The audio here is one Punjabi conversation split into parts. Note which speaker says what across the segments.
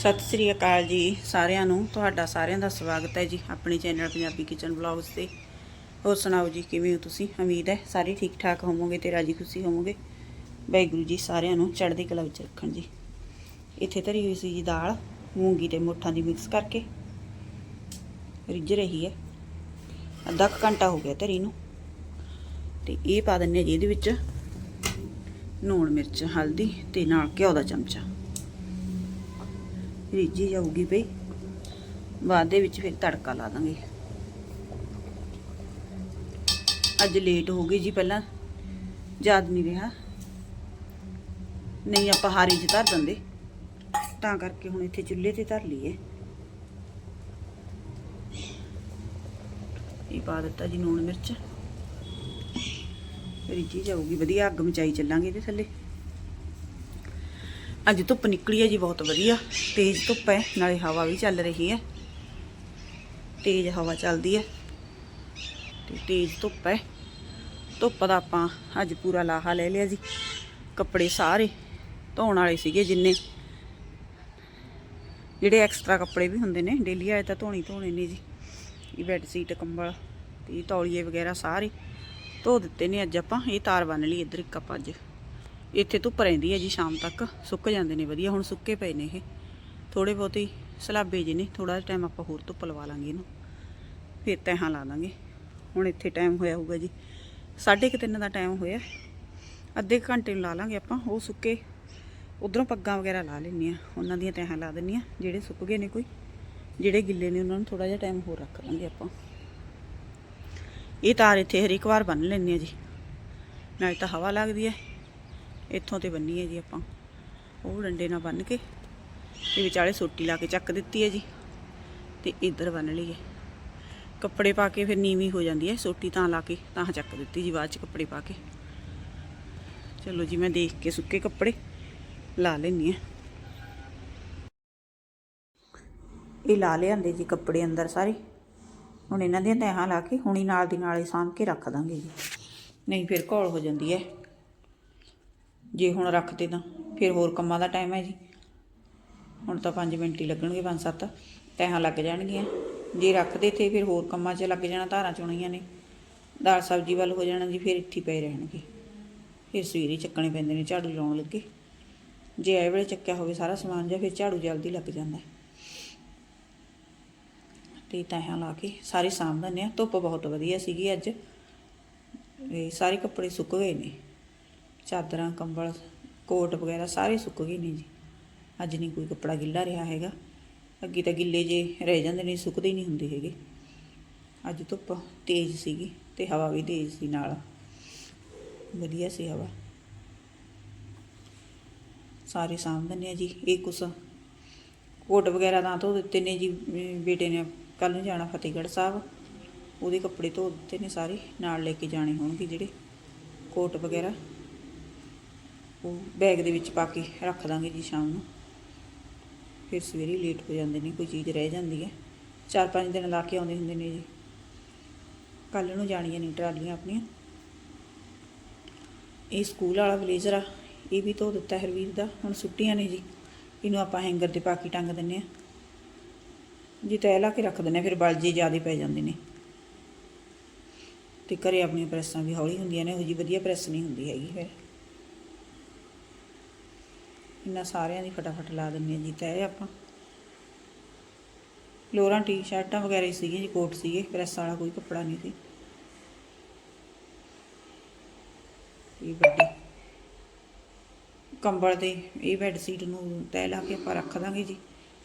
Speaker 1: ਸਤਿ ਸ੍ਰੀ ਅਕਾਲ ਜੀ ਸਾਰਿਆਂ ਨੂੰ। ਤੁਹਾਡਾ ਸਾਰਿਆਂ ਦਾ ਸਵਾਗਤ ਹੈ ਜੀ ਆਪਣੇ ਚੈਨਲ ਪੰਜਾਬੀ ਕਿਚਨ ਵਲੌਗਸ ਤੇ। ਹੋਰ ਸੁਣਾਓ ਜੀ, ਕਿਵੇਂ ਹੋ ਤੁਸੀਂ? ਉਮੀਦ ਹੈ ਸਾਰੇ ਠੀਕ ਠਾਕ ਹੋਵੋਗੇ ਤੇ ਰਾਜੀ ਖੁਸ਼ੀ ਹੋਵੋਗੇ। ਵਾਹਿਗੁਰੂ ਜੀ ਸਾਰਿਆਂ ਨੂੰ ਚੜ੍ਹਦੀ ਕਲਾ ਵਿੱਚ ਰੱਖਣ ਜੀ। ਇੱਥੇ ਧਰੀ ਹੋਈ ਸੀ ਜੀ ਦਾਲ, ਮੂੰਗੀ ਤੇ ਮੋਠਾਂ ਦੀ ਮਿਕਸ ਕਰਕੇ। ਰਿੱਝ ਰਹੀ ਹੈ। ਅੱਧਾ ਕੁ ਘੰਟਾ ਹੋ ਗਿਆ ਧਰੀ ਨੂੰ। ਤੇ ਇਹ ਪਾ ਦਿੰਨੇ ਜੀ ਇਹਦੇ ਵਿੱਚ ਨੂਣ ਮਿਰਚ, ਹਲਦੀ ਤੇ ਨਾਲ ਘਿਓ ਦਾ ਚਮਚਾ। ਰਿੱਝੀ ਜਾਊਗੀ ਭਈ ਬਾਅਦ ਦੇ ਵਿੱਚ ਫਿਰ ਤੜਕਾ ਲਾ ਦਾਂਗੇ। ਅੱਜ ਲੇਟ ਹੋ ਗਈ ਜੀ ਪਹਿਲਾਂ। ਯਾਦ ਨਹੀਂ ਰਿਹਾ। ਨਹੀਂ, ਆਪਾਂ ਹਾਰੀ ਚ ਧਰ ਦਿੰਦੇ। ਤਾਂ ਕਰਕੇ ਹੁਣ ਇੱਥੇ ਚੁੱਲ੍ਹੇ ਤੇ ਧਰ ਲਈਏ। ਇਹ ਪਾ ਦਿੱਤਾ ਜੀ ਨੂਣ ਮਿਰਚ। ਰਿੱਝੀ ਜਾਊਗੀ। ਵਧੀਆ ਅੱਗ ਮਚਾਈ ਚੱਲਾਂਗੇ ਇਹਦੇ ਥੱਲੇ। ਅੱਜ ਧੁੱਪ ਨਿਕਲੀ ਹੈ ਜੀ, ਬਹੁਤ ਵਧੀਆ। ਤੇਜ਼ ਧੁੱਪ ਹੈ, ਨਾਲੇ ਹਵਾ ਵੀ ਚੱਲ ਰਹੀ ਹੈ। ਤੇਜ਼ ਹਵਾ ਚੱਲਦੀ ਹੈ ਤੇ ਤੇਜ਼ ਧੁੱਪ ਹੈ। ਧੁੱਪ ਦਾ ਆਪਾਂ ਅੱਜ ਪੂਰਾ ਲਾਹਾ ਲੈ ਲਿਆ ਜੀ। ਕੱਪੜੇ ਸਾਰੇ ਧੋਣ ਵਾਲੇ ਸੀਗੇ ਜਿੰਨੇ। ਜਿਹੜੇ ਐਕਸਟਰਾ ਕੱਪੜੇ ਵੀ ਹੁੰਦੇ ਨੇ, ਡੇਲੀ ਵਾਲੇ ਤਾਂ ਧੋਣੀ ਧੋਣੇ ਨੇ ਜੀ। ਇਹ ਬੈੱਡ ਸ਼ੀਟ ਕੰਬਲ ਤੇ ਇਹ ਤੌਲੀਏ ਵਗੈਰਾ ਸਾਰੇ ਧੋ ਦਿੱਤੇ ਨੇ ਅੱਜ ਆਪਾਂ। ਇਹ ਤਾਰ ਬੰਨ ਲਈ ਇੱਧਰ ਇੱਕ ਆਪਾਂ ਅੱਜ। ਇੱਥੇ ਧੁੱਪ ਰਹਿੰਦੀ ਹੈ ਜੀ, ਸ਼ਾਮ ਤੱਕ ਸੁੱਕ ਜਾਂਦੇ ਨੇ, ਵਧੀਆ। ਹੁਣ ਸੁੱਕੇ ਪਏ ਨੇ ਇਹ। ਥੋੜੇ ਬਹੁਤੇ ਸਲਾਬੇ ਜਿਹੇ ਨੇ ਥੋੜਾ ਜਿਹਾ ਟਾਈਮ ਆਪਾਂ ਹੋਰ ਧੁੱਪ ਲਵਾ ਲਾਂਗੇ ਇਹਨੂੰ। ਫਿਰ ਤੈਹਾਂ ਲਾ ਦਾਂਗੇ ਹੁਣ ਇੱਥੇ ਟਾਈਮ ਹੋਇਆ ਹੋਊਗਾ ਜੀ। ਸਾਢੇ ਕੁ ਤਿੰਨ ਦਾ ਟਾਈਮ ਹੋਇਆ। ਅੱਧੇ ਕੁ ਘੰਟੇ ਨੂੰ ਲਾ ਲਾਂਗੇ ਆਪਾਂ। ਉਹ ਸੁੱਕੇ, ਉਧਰੋਂ ਪੱਗਾਂ ਵਗੈਰਾ ਲਾ ਲੈਂਦੇ ਆ ਉਹਨਾਂ ਦੀਆਂ ਤੈਹਾਂ ਲਾ ਦਿੰਨੀ ਆ ਜਿਹੜੇ ਸੁੱਕ ਗਏ ਨੇ ਕੋਈ, ਜਿਹੜੇ ਗਿੱਲੇ ਨੇ, ਉਹਨਾਂ ਨੂੰ ਥੋੜਾ ਜਿਹਾ ਟਾਈਮ ਹੋਰ ਰੱਖ ਲਾਂਗੇ ਆਪਾਂ। ਇਹ ਤਾਰ ਇੱਥੇ ਹਰ ਇੱਕ ਵਾਰ ਬੰਨ ਲੈਂਦੇ ਆ ਜੀ। ਨਾਲੇ ਤਾਂ ਹਵਾ ਲੱਗਦੀ ਹੈ। ਇੱਥੋਂ ਤੇ ਬੰਨੀ ਹੈ ਜੀ ਆਪਾਂ। ਉਹ ਡੰਡੇ ਨਾਲ ਬੰਨ ਕੇ ਤੇ ਵਿਚਾਲੇ ਸੋਟੀ ਲਾ ਕੇ ਚੱਕ ਦਿੱਤੀ ਹੈ ਜੀ ਤੇ ਇੱਧਰ ਬੰਨ ਲਈਏ ਕੱਪੜੇ ਪਾ ਕੇ ਫਿਰ ਨੀਵੀਂ ਹੋ ਜਾਂਦੀ ਹੈ ਸੋਟੀ ਤਾਂ ਲਾ ਕੇ, ਤਾਂ ਚੱਕ ਦਿੱਤੀ ਜੀ ਬਾਅਦ ਚ ਕੱਪੜੇ ਪਾ ਕੇ। ਚਲੋ ਜੀ, ਮੈਂ ਦੇਖ ਕੇ ਸੁੱਕੇ ਕੱਪੜੇ ਲਾ ਲੈਣੀ ਆ ਇਹ ਲਾ ਲਿਆਂਦੇ ਜੀ ਕੱਪੜੇ ਅੰਦਰ ਸਾਰੇ। ਹੁਣ ਇਹਨਾਂ ਦੀਆਂ ਤੈਹਾਂ ਲਾ ਕੇ ਹੁਣੀ ਨਾਲ ਦੀ ਨਾਲ ਹੀ ਸਾਂਭ ਕੇ ਰੱਖ ਦਾਂਗੇ ਜੀ। ਨਹੀਂ ਫਿਰ ਘੋਲ ਹੋ ਜਾਂਦੀ ਹੈ। ਜੇ ਹੁਣ ਰੱਖਦੇ ਤਾਂ ਫਿਰ ਹੋਰ ਕੰਮਾਂ ਦਾ ਟਾਈਮ ਹੈ ਜੀ। ਹੁਣ ਤਾਂ 5 ਮਿੰਟ ਹੀ ਲੱਗਣਗੇ 5-7 ਤੈਹਾਂ ਲੱਗ ਜਾਣਗੀਆਂ। ਜੇ ਰੱਖਦੇ ਤੇ ਫਿਰ ਹੋਰ ਕੰਮਾਂ 'ਚ ਲੱਗ ਜਾਣਾ, ਧਾਰਾਂ ਚੁਣੀਆਂ ਨੇ। ਦਾਲ ਸਬਜ਼ੀ ਵੱਲ ਹੋ ਜਾਣਾ ਜੀ, ਫਿਰ ਇੱਥੇ ਪਏ ਰਹਿਣਗੇ। ਫਿਰ ਸਵੇਰੇ ਚੱਕਣੇ ਪੈਂਦੇ ਨੇ, ਝਾੜੂ ਲਾਉਣ ਲੱਗੇ। ਜੇ ਇਹ ਵੇਲੇ ਚੱਕਿਆ ਹੋਵੇ ਸਾਰਾ ਸਮਾਨ, ਜਾਂ ਫਿਰ ਝਾੜੂ ਜਲਦੀ ਲੱਗ ਜਾਂਦਾ। ਹੈ। ਤੇ ਤੈਹਾਂ ਲਾ ਕੇ ਸਾਰੀ ਸਾਂਭ ਦਿੰਦੇ ਆ ਧੁੱਪ ਬਹੁਤ ਵਧੀਆ ਸੀਗੀ ਅੱਜ। ਇਹ ਸਾਰੇ ਕੱਪੜੇ ਸੁੱਕ ਗਏ ਨੇ। ਚਾਦਰਾਂ, ਕੰਬਲ, ਕੋਟ ਵਗੈਰਾ ਸਾਰੇ ਸੁੱਕ ਗਏ ਨੇ ਜੀ। ਅੱਜ ਨਹੀਂ ਕੋਈ ਕੱਪੜਾ ਗਿੱਲਾ ਰਿਹਾ ਹੈਗਾ। ਅੱਗੇ ਤਾਂ ਗਿੱਲੇ ਜੇ ਰਹਿ ਜਾਂਦੇ ਨੇ, ਸੁੱਕਦੇ ਹੀ ਨਹੀਂ ਹੁੰਦੇ ਹੈਗੇ। ਅੱਜ ਧੁੱਪ ਤੇਜ਼ ਸੀਗੀ ਤੇ ਹਵਾ ਵੀ ਤੇਜ਼ ਸੀ ਨਾਲ। ਵਧੀਆ ਸੀ ਹਵਾ। ਸਾਰੇ ਸਾਂਭ ਦਿੰਦੇ ਆ ਜੀ। ਇਹ ਕੁਛ ਕੋਟ ਵਗੈਰਾ ਤਾਂ ਧੋ ਦਿੱਤੇ ਨੇ ਜੀ ਬੇਟੇ ਨੇ ਕੱਲ ਨੂੰ ਜਾਣਾ ਫਤਿਹਗੜ੍ਹ ਸਾਹਿਬ। ਉਹਦੇ ਕੱਪੜੇ ਧੋ ਦਿੱਤੇ ਨੇ ਸਾਰੇ, ਨਾਲ ਲੈ ਕੇ ਜਾਣੇ ਹੋਣਗੇ ਜਿਹੜੇ ਕੋਟ ਵਗੈਰਾ। ਉਹ ਬੈਗ ਦੇ ਵਿੱਚ ਪਾ ਕੇ ਰੱਖ ਦਾਂਗੇ ਜੀ ਸ਼ਾਮ ਨੂੰ। ਫਿਰ ਸਵੇਰੇ ਲੇਟ ਹੋ ਜਾਂਦੇ ਨੇ ਕੋਈ ਚੀਜ਼ ਰਹਿ ਜਾਂਦੀ ਹੈ। ਚਾਰ ਪੰਜ ਦਿਨ ਲਾ ਕੇ ਆਉਂਦੇ ਹੁੰਦੇ ਨੇ ਜੀ। ਕੱਲ ਨੂੰ ਜਾਣੀਆਂ ਨੇ ਟਰਾਲੀਆਂ ਆਪਣੀਆਂ। ਇਹ ਸਕੂਲ ਵਾਲਾ ਬਲੇਜ਼ਰ ਆ ਇਹ ਵੀ ਧੋ ਦਿੱਤਾ ਹਰਵੀਰ ਦਾ ਹੁਣ ਸੁੱਟੀਆਂ ਨੇ ਜੀ। ਇਹਨੂੰ ਆਪਾਂ ਹੈਂਗਰ ਤੇ ਪਾ ਕੇ ਟੰਗ ਦਿੰਨੇ ਆ ਜੀ ਤੈ ਲਾ ਕੇ ਰੱਖ ਦਿੰਨੇ ਆ, ਫਿਰ ਬਲਜੇ ਜ਼ਿਆਦਾ ਪੈ ਜਾਂਦੇ ਨੇ। ਤੇ ਘਰੇ ਆਪਣੀਆਂ ਪ੍ਰੈਸਾਂ ਵੀ ਹੌਲੀ ਹੁੰਦੀਆਂ ਨੇ ਉਹ ਜੀ ਵਧੀਆ ਪ੍ਰੈਸ ਨਹੀਂ ਹੁੰਦੀ ਹੈਗੀ ਫਿਰ। ਇਹਨਾਂ ਸਾਰਿਆਂ ਦੀ ਫਟਾਫਟ ਲਾ ਦਿੰਨੇ ਆ ਜੀ ਤੈਅ ਆਪਾਂ। ਲੋਰਾਂ ਟੀ-ਸ਼ਰਟਾਂ ਵਗੈਰਾ ਹੀ ਸੀਗੀਆਂ ਜੀ, ਕੋਟ ਸੀਗੇ, ਪ੍ਰੈਸ ਵਾਲਾ ਕੋਈ ਕੱਪੜਾ ਨਹੀਂ ਸੀ। ਇਹ ਵੱਡੀ। ਕੰਬਲ ਤੇ ਇਹ ਬੈੱਡ ਸ਼ੀਟ ਨੂੰ ਤੈਅ ਲਾ ਕੇ ਆਪਾਂ ਰੱਖ ਦਾਂਗੇ ਜੀ,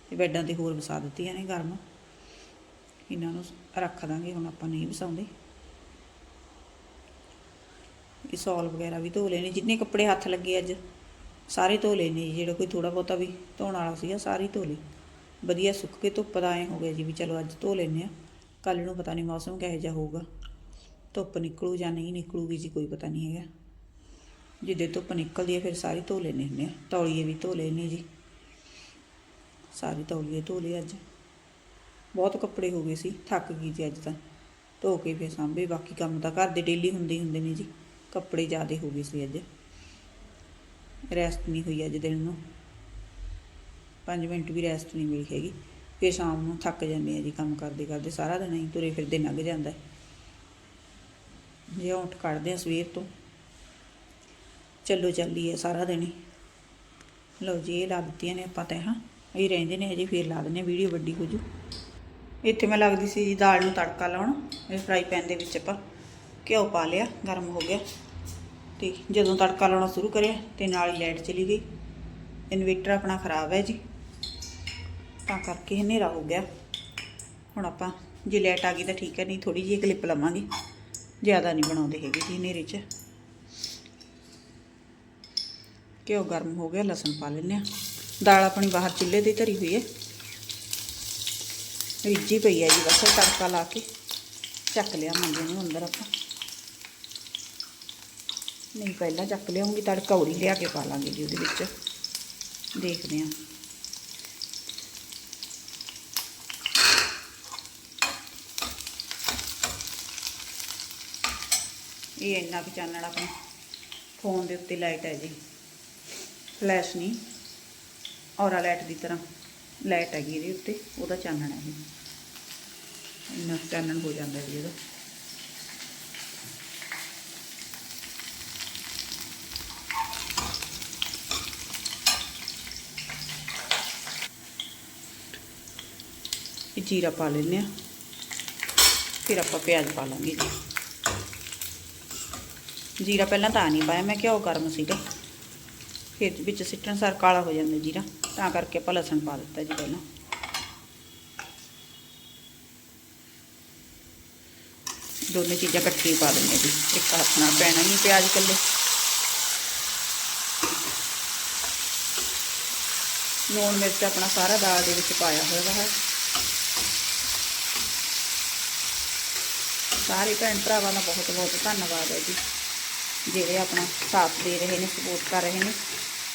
Speaker 1: ਤੇ ਬੈੱਡਾਂ ਤੇ ਹੋਰ ਵਸਾ ਦਿੱਤੀਆਂ ਨੇ ਗਰਮ। ਇਹਨਾਂ ਨੂੰ ਰੱਖ ਦਾਂਗੇ, ਹੁਣ ਆਪਾਂ ਨਹੀਂ ਵਸਾਉਂਦੇ। ਇਹ ਸੌਲ ਵਗੈਰਾ ਵੀ ਧੋ ਲੈਣੇ, ਜਿੰਨੇ ਕੱਪੜੇ ਹੱਥ ਲੱਗੇ ਅੱਜ। ਸਾਰੇ ਧੋ ਲਏ ਨੇ ਜੀ, ਜਿਹੜਾ ਕੋਈ ਥੋੜਾ ਬਹੁਤਾ ਵੀ ਧੋਣ ਵਾਲਾ ਸੀਗਾ ਸਾਰੀ ਧੋ ਲਏ ਵਧੀਆ ਸੁੱਕ ਕੇ ਧੁੱਪ ਦਾ ਐ ਹੋ ਗਿਆ ਜੀ ਵੀ ਚਲੋ ਅੱਜ ਧੋ ਲੈਨੇ ਆ ਕੱਲ ਨੂੰ ਪਤਾ ਨਹੀਂ ਮੌਸਮ ਕਿਹੋ ਜਿਹਾ ਹੋਊਗਾ। ਧੁੱਪ ਨਿਕਲੂ ਜਾਂ ਨਹੀਂ ਨਿਕਲੂਗੀ ਜੀ ਕੋਈ ਪਤਾ ਨਹੀਂ ਹੈਗਾ। ਜਿੱਦੇ ਧੁੱਪ ਨਿਕਲਦੀ ਹੈ ਫਿਰ ਸਾਰੇ ਧੋ ਲੈਣੇ ਹੁੰਦੇ ਆ ਤੌਲੀਏ ਵੀ ਧੋ ਲਏ ਨੇ ਜੀ। ਸਾਰੇ ਤੌਲੀਏ ਧੋ ਲਏ ਅੱਜ। ਬਹੁਤ ਕੱਪੜੇ ਹੋ ਗਏ ਸੀ ਥੱਕ ਗਈ ਜੀ ਅੱਜ ਤਾਂ। ਧੋ ਕੇ ਫਿਰ ਸਾਂਭੇ ਬਾਕੀ ਕੰਮ ਤਾਂ ਘਰ ਦੇ ਡੇਲੀ ਹੁੰਦੇ ਹੀ ਹੁੰਦੇ ਨੇ ਜੀ। ਕੱਪੜੇ ਜ਼ਿਆਦੇ ਹੋ ਗਏ ਸੀ ਅੱਜ। ਰੈਸਟ ਨਹੀਂ ਹੋਈ ਅੱਜ ਦਿਨ ਨੂੰ। 5 ਮਿੰਟ ਵੀ ਰੈਸਟ ਨਹੀਂ ਮਿਲੀ ਹੈਗੀ। ਫਿਰ ਸ਼ਾਮ ਨੂੰ ਥੱਕ ਜਾਂਦੇ ਆ ਜੀ ਕੰਮ ਕਰਦੇ ਕਰਦੇ, ਸਾਰਾ ਦਿਨ ਹੀ ਤੁਰੇ ਫਿਰਦੇ ਲੰਘ ਜਾਂਦਾ ਜੇ ਉੱਠ ਕੱਢਦੇ ਆ ਸਵੇਰ ਤੋਂ, ਚੱਲੋ ਚੱਲੀਏ ਸਾਰਾ ਦਿਨ ਹੀ। ਲਓ ਜੀ, ਇਹ ਲੱਗਦੀਆਂ ਨੇ ਆਪਾਂ ਤੈਂ ਹਾਂ ਇਹ ਰਹਿੰਦੇ ਨੇ ਹਜੇ, ਫੇਰ ਲਾ ਦਿੰਦੇ ਆ ਵੀਡੀਓ ਵੱਡੀ ਹੋ ਜੂ ਇੱਥੇ ਮੈਂ ਲੱਗਦੀ ਸੀ ਜੀ ਦਾਲ ਨੂੰ ਤੜਕਾ ਲਾਉਣ, ਇਹ ਫਰਾਈ ਪੈਨ ਦੇ ਵਿੱਚ ਆਪਾਂ ਘਿਓ ਪਾ ਲਿਆ, ਗਰਮ ਹੋ ਗਿਆ। ਤੇ ਜਦੋਂ ਤੜਕਾ ਲਾਉਣਾ ਸ਼ੁਰੂ ਕਰਿਆ ਤੇ ਨਾਲ ਹੀ ਲਾਈਟ ਚਲੀ ਗਈ। ਇਨਵੇਟਰ ਆਪਣਾ ਖਰਾਬ ਹੈ ਜੀ। ਤਾਂ ਕਰਕੇ ਹਨੇਰਾ ਹੋ ਗਿਆ। ਹੁਣ ਆਪਾਂ, ਜੇ ਲਾਈਟ ਆ ਗਈ ਤਾਂ ਠੀਕ ਹੈ, ਨਹੀਂ ਥੋੜੀ ਜਿਹੀ ਕਲਿੱਪ ਲਵਾਂਗੇ। ਜ਼ਿਆਦਾ ਨਹੀਂ ਬਣਾਉਂਦੇ ਹੈਗੇ ਜੀ ਹਨੇਰੇ 'ਚ। ਘਿਓ ਗਰਮ ਹੋ ਗਿਆ, ਲਸਣ ਪਾ ਲੈਂਦੇ ਆ ਦਾਲ ਆਪਣੀ ਬਾਹਰ ਚੁੱਲ੍ਹੇ ਤੇ ਧਰੀ ਹੋਈ ਹੈ। ਰਿੱਝੀ ਪਈ ਹੈ ਜੀ ਬਸ, ਤੜਕਾ ਲਾ ਕੇ। ਚੱਕ ਲਿਆ ਮੰਜੇ ਨੂੰ ਅੰਦਰ ਆਪਾਂ। ਨਹੀਂ, ਪਹਿਲਾਂ ਚੱਕ ਲਿਆਉਂਗੀ, ਤੜਕਾ ਉਰੀ ਲਿਆ ਕੇ ਪਾ ਲਾਂਗੇ ਜੀ ਉਹਦੇ ਵਿੱਚ। ਦੇਖਦੇ ਹਾਂ। ਇਹ ਇੰਨਾ ਕੁ ਚਾਨਣ ਆਪਣੇ ਫੋਨ ਦੇ ਉੱਤੇ ਲਾਈਟ ਹੈ ਜੀ। ਫਲੈਸ਼ ਨਹੀਂ। ਔਰਾ ਲਾਈਟ ਦੀ ਤਰ੍ਹਾਂ ਲਾਈਟ ਹੈਗੀ ਇਹਦੇ ਉੱਤੇ, ਉਹਦਾ ਚਾਨਣ ਹੈ ਇਹ ਇੰਨਾ ਕੁ ਚਾਨਣ ਹੋ ਜਾਂਦਾ ਜੀ ਇਹਦਾ। ਇਹ ਜੀਰਾ ਪਾ ਲੈਂਦੇ ਆ ਫਿਰ ਆਪਾਂ ਪਿਆਜ਼ ਪਾ ਲਾਂਗੇ ਜੀ। ਜੀਰਾ ਪਹਿਲਾਂ ਤਾਂ ਨਹੀਂ ਪਾਇਆ, ਮੈਂ ਘਿਓ ਗਰਮ ਸੀਗਾ। ਫਿਰ ਵਿੱਚ ਸਿੱਟਣ ਸਾਰ ਕਾਲਾ ਹੋ ਜਾਂਦਾ ਜੀਰਾ, ਤਾਂ ਕਰਕੇ ਆਪਾਂ ਲਸਣ ਪਾ ਦਿੱਤਾ ਜੀ ਪਹਿਲਾਂ। ਦੋਨੇ ਚੀਜ਼ਾਂ ਇਕੱਠੀਆਂ ਪਾ ਦਿੰਦੇ ਜੀ, ਇੱਕ ਹੱਥ ਨਾਲ ਪੈਣਾ ਨਹੀਂ ਪਿਆਜ਼ ਇਕੱਲੇ। ਲੂਣ ਮਿਰਚ ਆਪਣਾ ਸਾਰਾ ਦਾਲ ਦੇ ਵਿੱਚ ਪਾਇਆ ਹੋਇਆ ਹੈ। ਸਾਰੇ ਭੈਣ ਭਰਾਵਾਂ ਦਾ ਬਹੁਤ ਬਹੁਤ ਧੰਨਵਾਦ ਹੈ ਜੀ। ਜਿਹੜੇ ਆਪਣਾ ਸਾਥ ਦੇ ਰਹੇ ਨੇ ਸਪੋਰਟ ਕਰ ਰਹੇ ਨੇ,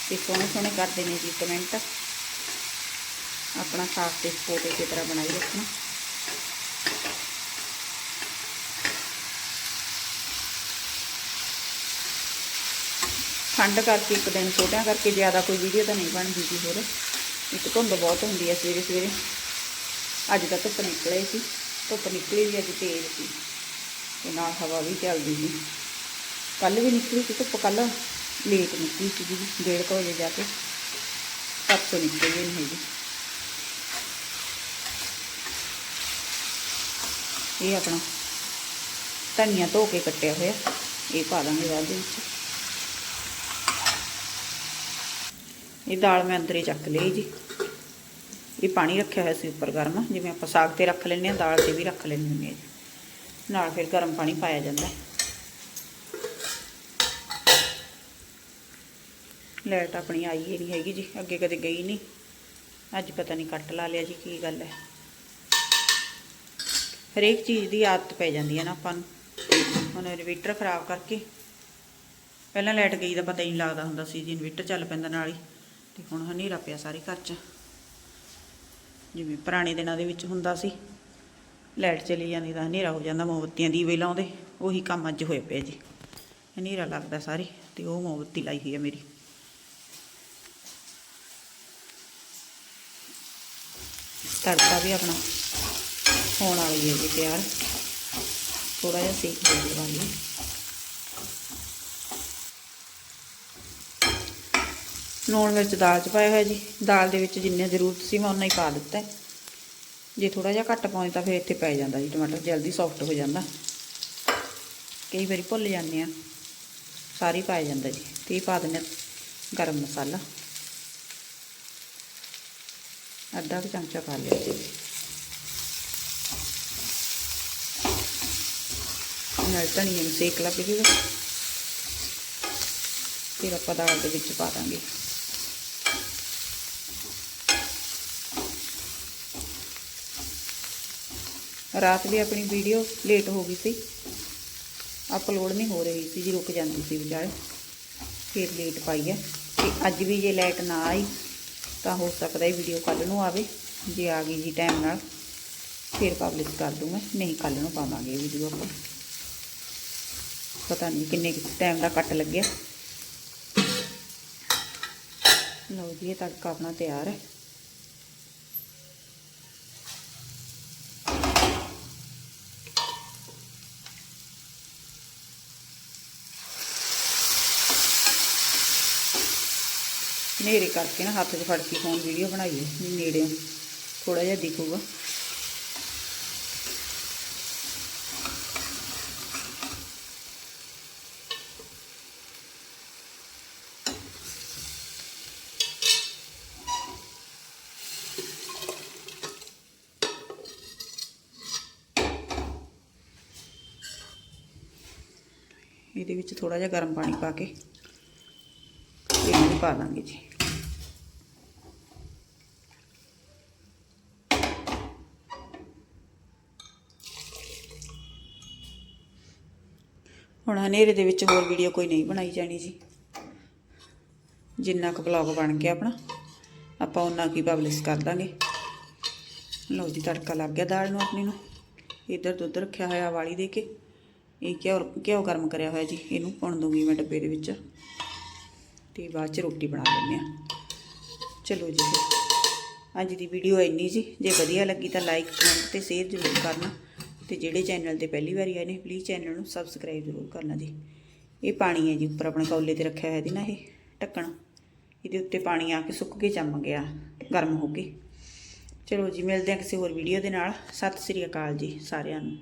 Speaker 1: ਤੇ ਸੋਹਣੇ ਸੋਹਣੇ ਕਰਦੇ ਨੇ ਜੀ ਕਮੈਂਟ ਆਪਣਾ ਸਾਥ ਤੇ ਸਪੋਰਟ ਇਸੇ ਤਰ੍ਹਾਂ ਬਣਾਈ ਰੱਖਣਾ। ਠੰਡ ਕਰਕੇ ਇੱਕ ਦਿਨ ਛੋਟਿਆਂ ਕਰਕੇ ਜ਼ਿਆਦਾ ਕੋਈ ਵੀਡੀਓ ਤਾਂ ਨਹੀਂ ਬਣਦੀ ਜੀ ਹੋਰ। ਇੱਕ ਧੁੰਦ ਬਹੁਤ ਹੁੰਦੀ ਹੈ ਸਵੇਰੇ ਸਵੇਰੇ ਅੱਜ ਤਾਂ ਧੁੱਪ ਨਿਕਲੇ ਸੀ, ਧੁੱਪ ਨਿਕਲੀ ਵੀ ਅੱਜ ਤੇਜ਼ ਸੀ। ਤੇ ਨਾਲ ਹਵਾ ਵੀ ਚੱਲਦੀ ਸੀ। ਕੱਲ ਵੀ ਨਿਕਲੀ ਸੀ ਧੁੱਪ ਕੱਲ ਲੇਟ ਨਿਕਲੀ ਸੀ ਜੀ, ਡੇਢ ਕੁ ਵਜੇ ਜਾ ਕੇ। ਪਰਸੋਂ ਨਿਕਲੀ ਵੀ ਨਹੀਂ ਹੈਗੀ। ਇਹ ਆਪਣਾ ਧਨੀਆ ਧੋ ਕੇ ਕੱਟਿਆ ਹੋਇਆ, ਇਹ ਪਾ ਦਾਂਗੇ ਬਾਅਦ ਦੇ ਵਿੱਚ। ਇਹ ਦਾਲ ਮੈਂ ਅੰਦਰੇ ਚੱਕ ਲਈ ਜੀ। ਇਹ ਪਾਣੀ ਰੱਖਿਆ ਹੋਇਆ ਸੀ ਉੱਪਰ ਗਰਮ, ਜਿਵੇਂ ਆਪਾਂ ਸਾਗ ਤੇ ਰੱਖ ਲੈਂਦੇ ਆ ਦਾਲ ਤੇ ਵੀ ਰੱਖ ਲੈਂਦੇ ਹੁੰਦੇ ਆ ਜੀ। ਨਾਲ ਫਿਰ ਗਰਮ ਪਾਣੀ ਪਾਇਆ ਜਾਂਦਾ। ਹੈ ਲਾਈਟ ਆਪਣੀ ਆਈ ਹੀ ਨਹੀਂ ਹੈਗੀ ਜੀ, ਅੱਗੇ ਕਦੇ ਗਈ ਨਹੀਂ। ਅੱਜ ਪਤਾ ਨਹੀਂ ਕੱਟ ਲਾ ਲਿਆ ਜੀ ਕੀ ਗੱਲ ਹੈ। ਹਰੇਕ ਚੀਜ਼ ਦੀ ਆਦਤ ਪੈ ਜਾਂਦੀ ਹੈ ਨਾ ਆਪਾਂ ਨੂੰ। ਹੁਣ ਇਨਵੀਟਰ ਖਰਾਬ ਕਰਕੇ ਪਹਿਲਾਂ ਲਾਈਟ ਗਈ ਦਾ ਪਤਾ ਹੀ ਨਹੀਂ ਲੱਗਦਾ ਹੁੰਦਾ ਸੀ ਜੀ ਇਨਵੀਟਰ ਚੱਲ ਪੈਂਦਾ ਨਾਲ ਹੀ। ਤੇ ਹੁਣ ਹਨੇਰਾ ਪਿਆ ਸਾਰੇ ਘਰ 'ਚ। ਜਿਵੇਂ ਪੁਰਾਣੇ ਦਿਨਾਂ ਦੇ ਵਿੱਚ ਹੁੰਦਾ ਸੀ। ਲਾਈਟ ਚਲੀ ਜਾਂਦੀ ਤਾਂ ਹਨੇਰਾ ਹੋ ਜਾਂਦਾ ਮੋਮਬੱਤੀਆਂ ਦੀਵੇ ਲਾਉਂਦੇ, ਉਹੀ ਕੰਮ ਅੱਜ ਹੋਇਆ ਪਿਆ ਜੀ। ਹਨੇਰਾ ਲੱਗਦਾ ਸਾਰੇ, ਤੇ ਉਹ ਮੋਮਬੱਤੀ ਲਾਈ ਹੋਈ ਹੈ ਮੇਰੀ। ਤੜਕਾ ਵੀ ਆਪਣਾ ਹੋਣ ਵਾਲੀ ਹੈ ਜੀ ਤਿਆਰ। ਥੋੜਾ ਜਿਹਾ ਸੇਕ ਦੇ ਦੇਵਾਂਗੇ ਲੂਣ ਮਿਰਚ ਦਾਲ ਚ ਪਾਇਆ ਹੋਇਆ ਜੀ। ਦਾਲ ਦੇ ਵਿੱਚ ਜਿੰਨੀ ਜ਼ਰੂਰਤ ਸੀ ਮੈਂ ਉਨਾ ਹੀ ਪਾ ਦਿੱਤਾ। ਹੈ। ਜੇ ਥੋੜਾ ਜਿਹਾ ਘੱਟ ਪਾਉਂਦੇ ਤਾਂ ਫਿਰ ਇੱਥੇ ਪੈ ਜਾਂਦਾ ਜੀ, ਟਮਾਟਰ ਜਲਦੀ ਸੌਫਟ ਹੋ ਜਾਂਦਾ। ਕਈ ਵਾਰੀ ਭੁੱਲ ਜਾਂਦੇ ਆ ਸਾਰੀ ਪਾਇਆ ਜਾਂਦਾ ਜੀ, ਤੇ ਇਹ ਪਾ ਦਿੰਦੇ ਹਾਂ ਗਰਮ ਮਸਾਲਾ। ਅੱਧਾ ਕੁ ਚਮਚਾ ਪਾ ਲਿਆ ਜੀ। ਨਾਲ ਧਨੀਏ ਨੂੰ ਸੇਕ ਲੱਗ ਜੂਗਾ ਫਿਰ ਆਪਾਂ ਦਾਲ ਦੇ ਵਿੱਚ ਪਾ ਦਾਂਗੇ। ਰਾਤ ਵੀ ਆਪਣੀ ਵੀਡੀਓ ਲੇਟ ਹੋ ਗਈ ਸੀ। ਅਪਲੋਡ ਨਹੀਂ ਹੋ ਰਹੀ ਸੀ ਜੀ, ਰੁਕ ਜਾਂਦੀ ਸੀ ਵਿਚਾਲੇ। ਫਿਰ ਲੇਟ ਪਾਈ ਹੈ ਤੇ ਅੱਜ ਵੀ ਜੇ ਲਾਈਟ ਨਾ ਆਈ, ਤਾਂ ਹੋ ਸਕਦਾ ਇਹ ਵੀਡੀਓ ਕੱਲ ਨੂੰ ਆਵੇ, ਜੇ ਆ ਗਈ ਜੀ ਟਾਈਮ ਨਾਲ। ਫਿਰ ਪਬਲਿਸ਼ ਕਰ ਦੂੰ ਮੈਂ, ਨਹੀਂ ਕੱਲ ਨੂੰ ਪਾਵਾਂਗੇ ਵੀਡੀਓ ਆਪਾਂ। ਪਤਾ ਨਹੀਂ ਕਿੰਨੇ ਟਾਈਮ ਦਾ ਕੱਟ ਲੱਗਿਆ। ਲਓ ਜੀ, ਇਹ ਤੜਕਾ ਆਪਣਾ ਤਿਆਰ ਹੈ। ਹਨੇਰੇ ਕਰਕੇ ਨਾ ਹੱਥ 'ਚ ਫੜ ਕੇ ਫੋਨ ਵੀਡੀਓ ਬਣਾਈਏ ਵੀ ਨੇੜੇ ਥੋੜਾ ਜਿਹਾ ਦਿਖੂਗਾ। ਇਹਦੇ ਵਿੱਚ ਥੋੜਾ ਜਿਹਾ ਗਰਮ ਪਾਣੀ ਪਾ ਕੇ ਇਹਨੂੰ ਵੀ ਪਾ ਦਾਂਗੇ ਜੀ। ਹੁਣ ਹਨੇਰੇ ਦੇ ਵਿੱਚ ਹੋਰ ਵੀਡੀਓ ਕੋਈ ਨਹੀਂ ਬਣਾਈ ਜਾਣੀ ਜੀ। ਜਿੰਨਾ ਕੁ ਵਲੌਗ ਬਣ ਗਿਆ ਆਪਣਾ, ਆਪਾਂ ਉਹਨਾਂ ਕੀ ਪਬਲਿਸ਼ ਕਰ ਦਾਂਗੇ। ਲਓ ਜੀ, ਤੜਕਾ ਲੱਗ ਗਿਆ ਦਾਲ ਨੂੰ ਆਪਣੀ ਨੂੰ। ਇੱਧਰ ਦੁੱਧ ਰੱਖਿਆ ਹੋਇਆ, ਵਾਲੀ ਦੇ ਕੇ। ਇਹ ਘਿਓ ਘਿਓ ਗਰਮ ਕਰਿਆ ਹੋਇਆ ਜੀ, ਇਹਨੂੰ ਪਾਉਣ ਦੂੰਗੀ ਮੈਂ ਡੱਬੇ ਦੇ ਵਿੱਚ। ਤੇ ਬਾਅਦ ਚ ਰੋਟੀ ਬਣਾ ਲੈਂਦੇ ਆ ਚਲੋ ਜੀ ਅੱਜ ਦੀ ਵੀਡੀਓ ਇੰਨੀ ਜੀ। ਜੇ ਵਧੀਆ ਲੱਗੀ ਤਾਂ ਲਾਈਕ ਕਮੈਂਟ ਤੇ ਸ਼ੇਅਰ ਜ਼ਰੂਰ ਕਰਨਾ। ਤੇ ਜਿਹੜੇ ਚੈਨਲ ਤੇ ਪਹਿਲੀ ਵਾਰੀ ਆਏ ਨੇ ਪਲੀਜ਼ ਚੈਨਲ ਨੂੰ ਸਬਸਕ੍ਰਾਈਬ ਜ਼ਰੂਰ ਕਰਨਾ ਜੀ। ਇਹ ਪਾਣੀ ਹੈ ਜੀ, ਉੱਪਰ ਆਪਣੇ ਕੌਲੇ ਤੇ ਰੱਖਿਆ ਹੋਇਆ ਦੀ ਨਾ ਇਹ ਢੱਕਣ। ਇਹਦੇ ਉੱਤੇ ਪਾਣੀ ਆ ਕੇ ਸੁੱਕ ਕੇ ਜੰਮ ਗਿਆ, ਗਰਮ ਹੋ ਕੇ। ਚਲੋ ਜੀ, ਮਿਲਦੇ ਹਾਂ ਕਿਸੇ ਹੋਰ ਵੀਡੀਓ ਦੇ ਨਾਲ। ਸਤਿ ਸ੍ਰੀ ਅਕਾਲ ਜੀ ਸਾਰਿਆਂ ਨੂੰ।